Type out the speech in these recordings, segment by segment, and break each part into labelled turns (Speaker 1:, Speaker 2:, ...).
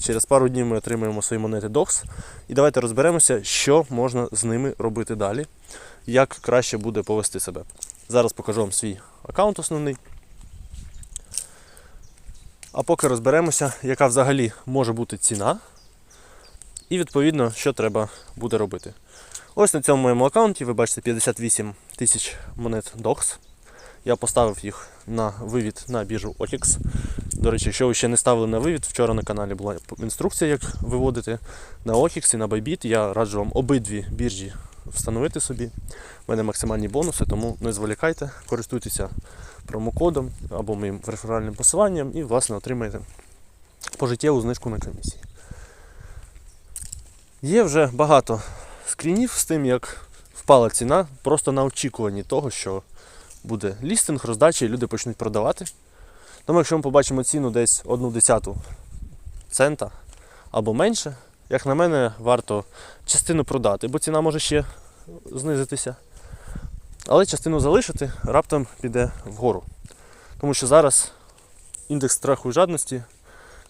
Speaker 1: Через пару днів ми отримаємо свої монети DOX. І давайте розберемося, що можна з ними робити далі, як краще буде повести себе. Зараз покажу вам свій аккаунт основний. А поки розберемося, яка взагалі може бути ціна, і відповідно, що треба буде робити. Ось на цьому моєму аккаунті ви бачите 58 тисяч монет DOX. Я поставив їх на вивід на біржу OLX. До речі, якщо ви ще не ставили на вивід, вчора на каналі була інструкція, як виводити на OLX і на Bybit. Я раджу вам обидві біржі встановити собі. У мене максимальні бонуси, тому не зволікайте, користуйтеся промокодом або моїм реферальним посиланням і, власне, отримаєте пожиттєву знижку на комісії. Є вже багато скрінів з тим, як впала ціна, просто на очікуванні того, що буде лістинг, роздача і люди почнуть продавати. Тому якщо ми побачимо ціну десь одну десяту цента або менше, як на мене, варто частину продати, бо ціна може ще знизитися. Але частину залишити раптом піде вгору. Тому що зараз індекс страху і жадності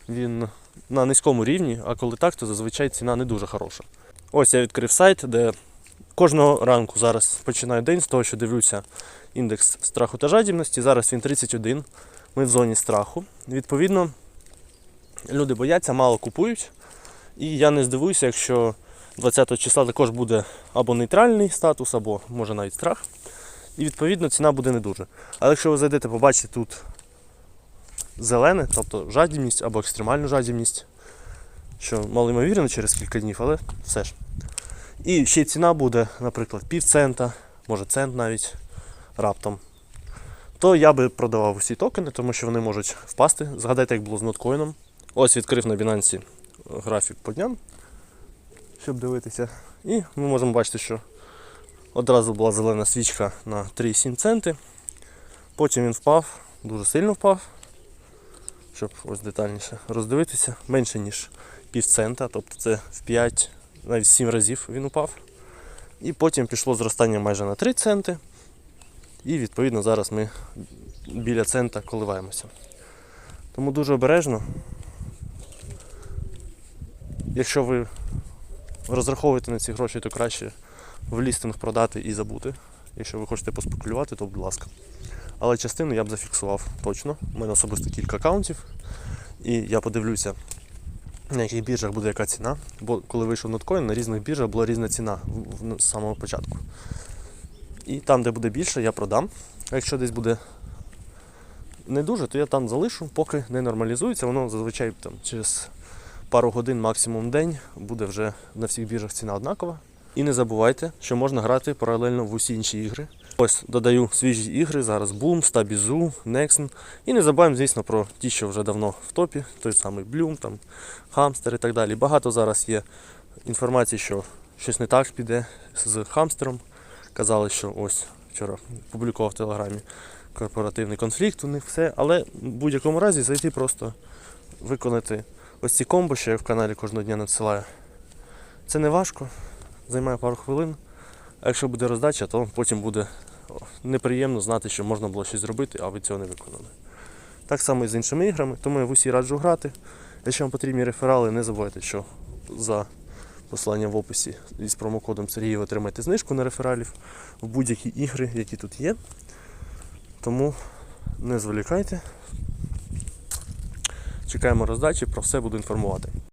Speaker 1: він на низькому рівні, а коли так, то зазвичай ціна не дуже хороша. Ось я відкрив сайт, де кожного ранку зараз починаю день з того, що дивлюся індекс страху та жадібності. Зараз він 31. Ми в зоні страху. Відповідно, люди бояться, мало купують. І я не здивуюся, якщо 20 числа також буде або нейтральний статус, або може навіть страх. І відповідно ціна буде не дуже. Але якщо ви зайдете, побачите тут зелене, тобто жадібність або екстремальну жадібність, що малоймовірно через кілька днів, але все ж. І ще ціна буде, наприклад, пів цента, може цент навіть раптом. То я би продавав усі токени, тому що вони можуть впасти. Згадайте, як було з ноткоїном. Ось відкрив на Binance графік по дням, щоб дивитися. І ми можемо бачити, що одразу була зелена свічка на 3,7 центи. Потім він впав, дуже сильно впав. Щоб ось детальніше роздивитися, менше ніж пів цента, тобто це в 5, навіть 7 разів він упав. І потім пішло зростання майже на 3 центи. І відповідно зараз ми біля цента коливаємося. Тому дуже обережно. Якщо ви розраховуєте на ці гроші, то краще в лістинг продати і забути. Якщо ви хочете поспекулювати, то будь ласка. Але частину я б зафіксував точно. У мене особисто кілька аккаунтів. І я подивлюся, на яких біржах буде яка ціна. Бо коли вийшов ноткоін, на різних біржах була різна ціна з самого початку. І там, де буде більше, я продам. А якщо десь буде не дуже, то я там залишу, поки не нормалізується. Воно зазвичай там, через пару годин, максимум день, буде вже на всіх біржах ціна однакова. І не забувайте, що можна грати паралельно в усі інші ігри. Ось додаю свіжі ігри, зараз Boom, Stabizoo, Nexon. І не забуваємо, звісно, про ті, що вже давно в топі, той самий Bloom, там, Hamster і так далі. Багато зараз є інформації, що щось не так піде з хамстером. Казали, що ось вчора публікував в Телеграмі корпоративний конфлікт, у них все. Але в будь-якому разі зайти просто виконати ось ці комбо, що я в каналі кожного дня надсилаю. Це не важко, займає пару хвилин. А якщо буде роздача, то потім буде неприємно знати, що можна було щось зробити, а ви цього не виконали. Так само і з іншими іграми, тому я в усі раджу грати. Якщо вам потрібні реферали, не забувайте, що за посиланням в описі із промокодом Сергій ви отримаєте знижку на рефералів в будь-які ігри, які тут є. Тому не зволікайте. Чекаємо роздачі, про все буду інформувати.